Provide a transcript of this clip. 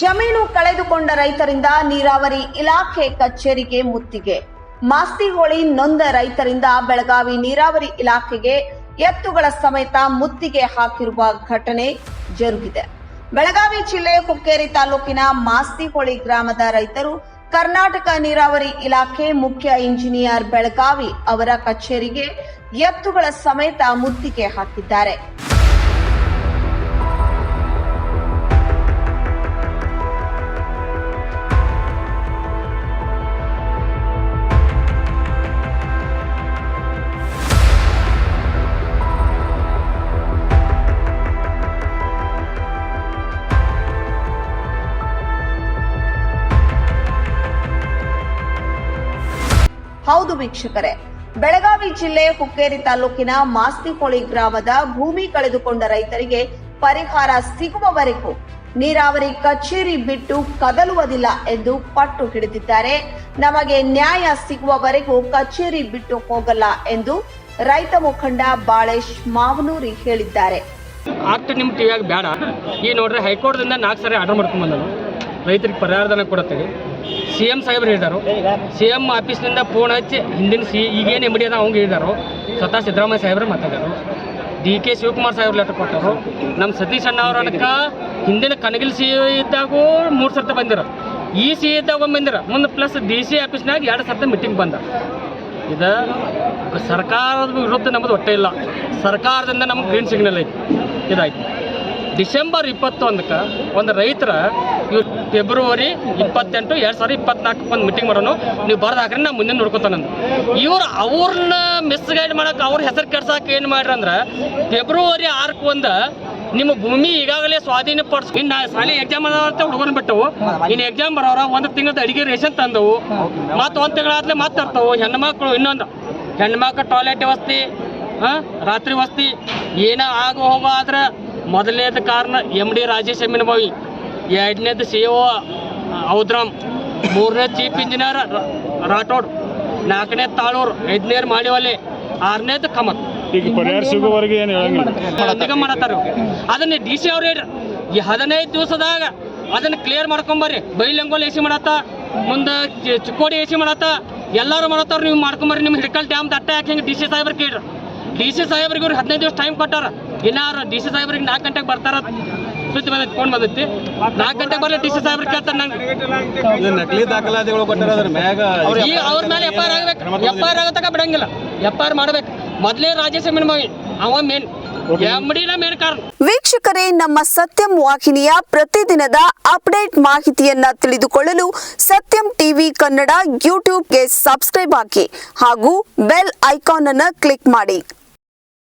ಜಮೀನು ಕಳೆದುಕೊಂಡ ರೈತರಿಂದ ನೀರಾವರಿ ಇಲಾಖೆ ಕಚೇರಿಗೆ ಮುತ್ತಿಗೆ. ಮಾಸ್ತಿಹೊಳಿ ನೊಂದ ರೈತರಿಂದ ಬೆಳಗಾವಿ ನೀರಾವರಿ ಇಲಾಖೆಗೆ ಎತ್ತುಗಳ ಸಮೇತ ಮುತ್ತಿಗೆ ಹಾಕಿರುವ ಘಟನೆ ಜರುಗಿದೆ. ಬೆಳಗಾವಿ ಜಿಲ್ಲೆ ಹುಕ್ಕೇರಿ ತಾಲೂಕಿನ ಮಾಸ್ತಿಹೊಳಿ ಗ್ರಾಮದ ರೈತರು ಕರ್ನಾಟಕ ನೀರಾವರಿ ಇಲಾಖೆ ಮುಖ್ಯ ಇಂಜಿನಿಯರ್ ಬೆಳಗಾವಿ ಅವರ ಕಚೇರಿಗೆ ಎತ್ತುಗಳ ಸಮೇತ ಮುತ್ತಿಗೆ ಹಾಕಿದ್ದಾರೆ. ಹೌದು ವೀಕ್ಷಕರೇ. ಬೆಳಗಾವಿ ಜಿಲ್ಲೆ ಹುಕ್ಕೇರಿ ತಾಲೂಕಿನ ಮಾಸ್ತಿಹೊಳಿ ಗ್ರಾಮದ ಭೂಮಿ ಕಳೆದುಕೊಂಡ ರೈತರಿಗೆ ಪರಿಹಾರ ಸಿಗುವವರೆಗೂ ನೀರಾವರಿ ಕಚೇರಿ ಬಿಟ್ಟು ಕದಲುವುದಿಲ್ಲ ಎಂದು ಪಟ್ಟು ಹಿಡಿದಿದ್ದಾರೆ. ನಮಗೆ ನ್ಯಾಯ ಸಿಗುವವರೆಗೂ ಕಚೇರಿ ಬಿಟ್ಟು ಹೋಗಲ್ಲ ಎಂದು ರೈತ ಮುಖಂಡ ಬಾಳೇಶ್ ಮಾವನೂರಿ ಹೇಳಿದ್ದಾರೆ. ಆಕ್ಟ್ ನಿಮ್ಮ ಟಿವಿಯಾಗ ಬೇಡ ಈ ನೋಡ್ರಿ ಹೈಕೋರ್ಟ್ದಿಂದ ನಾಲ್ಕು ಸಾರಿ ಆರ್ಡರ್ ಮಾಡ್ಕೊಂಡು ರೈತರಿಗೆ ಪರಿಹಾರಧನ ಕೊಡತ್ತೇವೆ ಸಿ ಎಂ ಸಾಹೇಬ್ರು ಹೇಳಿದರು. ಸಿ ಎಂ ಆಫೀಸ್ನಿಂದ ಫೋನ್ ಹಚ್ಚಿ ಹಿಂದಿನ ಸಿ, ಈಗೇನು ಎಂ ಡಿ ಅದ ಅವ್ಗೆ ಹೇಳಿದರು. ಸ್ವತಃ ಸಿದ್ದರಾಮಯ್ಯ ಸಾಹೇಬ್ರು ಮಾತಾಡಿದರು. ಡಿ ಕೆ ಶಿವಕುಮಾರ್ ಸಾಹೇಬ್ರು ಲೆಟರ್ ಕೊಟ್ಟರು. ನಮ್ಮ ಸತೀಶ್ ಅಣ್ಣ ಅವ್ರ ಹಿಂದಿನ ಕನಗಿಲ್ ಸಿ ಇದ್ದಾಗೂ ಮೂರು ಸರ್ತ ಬಂದಿರೋ. ಈ ಸಿ ಇದ್ದಾಗ ಒಮ್ಮೆ ಬಂದಿರ. ಮುಂದೆ ಪ್ಲಸ್ ಡಿ ಸಿ ಆಫೀಸ್ನಾಗ ಎರಡು ಸರ್ತ ಮೀಟಿಂಗ್ ಬಂದ. ಇದು ಸರ್ಕಾರದ ವಿರುದ್ಧ ನಮ್ಮದು ಒಟ್ಟೆ ಇಲ್ಲ. ಸರ್ಕಾರದಿಂದ ನಮ್ಗೆ ಗ್ರೀನ್ ಸಿಗ್ನಲ್ ಐತಿ. ಇದಾಯ್ತು. ಡಿಸೆಂಬರ್ ಇಪ್ಪತ್ತೊಂದಕ್ಕೆ ಒಂದು ರೈತರ ಇವ್ ಫೆಬ್ರವರಿ ಇಪ್ಪತ್ತೆಂಟು, ಎರಡು ಸಾವಿರದ ಇಪ್ಪತ್ನಾಲ್ಕು ಒಂದು ಮೀಟಿಂಗ್ ಮಾಡೋನು. ನೀವು ಬರ್ದು ಹಾಕ್ರಿ, ನಾ ಮುಂದೆ ನೋಡ್ಕೊತಾನಂದು ಇವ್ರು ಅವ್ರನ್ನ ಮಿಸ್ಗೈಡ್ ಮಾಡೋಕೆ ಅವ್ರ ಹೆಸರು ಕೆಡ್ಸಕ್ಕೆ ಏನು ಮಾಡ್ರಿ ಅಂದ್ರೆ, ಫೆಬ್ರವರಿ ಆರ್ಕ್ ಒಂದು ನಿಮ್ಮ ಭೂಮಿ ಈಗಾಗಲೇ ಸ್ವಾಧೀನ ಪಡಿಸ್ ಇನ್ನು ಸಾಲಿ ಎಕ್ಸಾಮ್ ಅದಾವಂತ ಹುಡುಗರನ್ನ ಬಿಟ್ಟವು. ಇನ್ನು ಎಕ್ಸಾಮ್ ಬರೋರ ಒಂದು ತಿಂಗಳದ ಅಡಿಗೆ ರೇಷನ್ ತಂದವು. ಮತ್ತು ಒಂದು ತಿಂಗಳಾದ್ಲೆ ಮತ್ತೆ ತರ್ತವು. ಹೆಣ್ಮಕ್ಳು ಇನ್ನೊಂದು, ಹೆಣ್ಮಕ್ಳು ಟಾಯ್ಲೆಟ್ ಹಾಂ, ರಾತ್ರಿ ವಸ್ತಿ ಏನೋ ಆಗೋ ಹೋಗೋ ಆದ್ರೆ ಮೊದಲನೇದ ಕಾರಣ ಎಂ ಡಿ ರಾಜೇಶ್ ಎಮ್ಮಿನ ಬಾವಿ ಎರಡನೇದು ಸಿ ಒ ಔದ್ರಾಮ್ ಮೂರನೇ ಚೀಫ್ ಇಂಜಿನಿಯರ್ ರಾಠೋಡ್. ನಾಲ್ಕನೇ ತಾಳೂರು ಐದನೇರು ಮಾಡಿವಲ್ಲಿ ಆರನೇದು ಕಮತ್ ಈಗ ಪರಿಹಾರ ಸಿಗುವವರೆಗೆ ಏನು ಹೇಳಂಗಿಲ್ಲ. ಮಾಡತ್ತಾರ ಅದನ್ನ ಡಿ ಸಿ ಅವ್ರು ಹೇಳ್ರಿ. ಈ ಹದಿನೈದು ದಿವಸದಾಗ ಅದನ್ನ ಕ್ಲಿಯರ್ ಮಾಡ್ಕೊಂಬರ್ರಿ. ಬೈಲಂಗೋಲ್ ಎ ಸಿ ಮಾಡತ್ತ ಮುಂದೆ ಚಿಕ್ಕೋಡಿ ಎ ಸಿ ಮಾಡತ್ತ ಎಲ್ಲರೂ ಮಾಡತ್ತಾರ ನೀವು ಮಾಡ್ಕೊಂಬರ್ರಿ. ನಿಮ್ಮ ಹಿಡ್ಕಲ್ ಡ್ಯಾಮ್ ದಟ್ಟ ಹಾಕಿ ಹಿಂಗೆ ಡಿ ಸಿ ಸಾಹೇಬ್ರಿಗೆ ಕೇಳ್ರಿ. ಡಿ ಸಿ ಸಾಹೇಬ್ರಿಗೆ ಇವ್ರು ಹದಿನೈದು ದಿವಸ ಟೈಮ್ ಕೊಟ್ಟಾರ. ಇನ್ನಾರು ಡಿ ಸಿ ಸಾಹೇಬ್ರಿಗೆ ನಾಲ್ಕು ಗಂಟೆಗೆ ಬರ್ತಾರ. ಸುದ್ದಿ ಮನೆ ಫೋನ್ ಬಂದೈತಿ. ನಾಲ್ಕು ಗಂಟೆಗೆ ಬರಲಿ ಟಿ ಸಿ ಸಾಹೇಬ್ರ ಕೇಳ್ತಾರೆ ನಂಗೆ. ನಕಲಿ ದಾಖಲಾತಿಗಳು ಕೊಟ್ಟಾರ ಅದ್ರ ಮ್ಯಾಗ ಈ ಅವ್ರ ಮೇಲೆ ಎಫ್ ಐ ಆರ್ ಆಗ್ಬೇಕು. ಎಫ್ ಐ ಆರ್ ಆಗತಕ್ಕ ಬಿಡಂಗಿಲ್ಲ. ಎಫ್ ಐ ಆರ್ ಮಾಡ್ಬೇಕು. ಮೊದಲೇ ರಾಜೇಶ್ ಮವಿ ಅವ ಮೇನ್ ವೀಕ್ಷಕರೇ ನಮ್ಮ ಸತ್ಯಂ ವಾಹಿನಿಯ ಪ್ರತಿದಿನದ ಅಪ್ಡೇಟ್ ಮಾಹಿತಿಯನ್ನ ತಿಳಿದುಕೊಳ್ಳಲು ಸತ್ಯಂ ಟಿವಿ ಕನ್ನಡ ಯೂಟ್ಯೂಬ್ಗೆ ಸಬ್ಸ್ಕ್ರೈಬ್ ಹಾಕಿ ಹಾಗೂ ಬೆಲ್ ಐಕಾನ್ ಅನ್ನು ಕ್ಲಿಕ್ ಮಾಡಿ.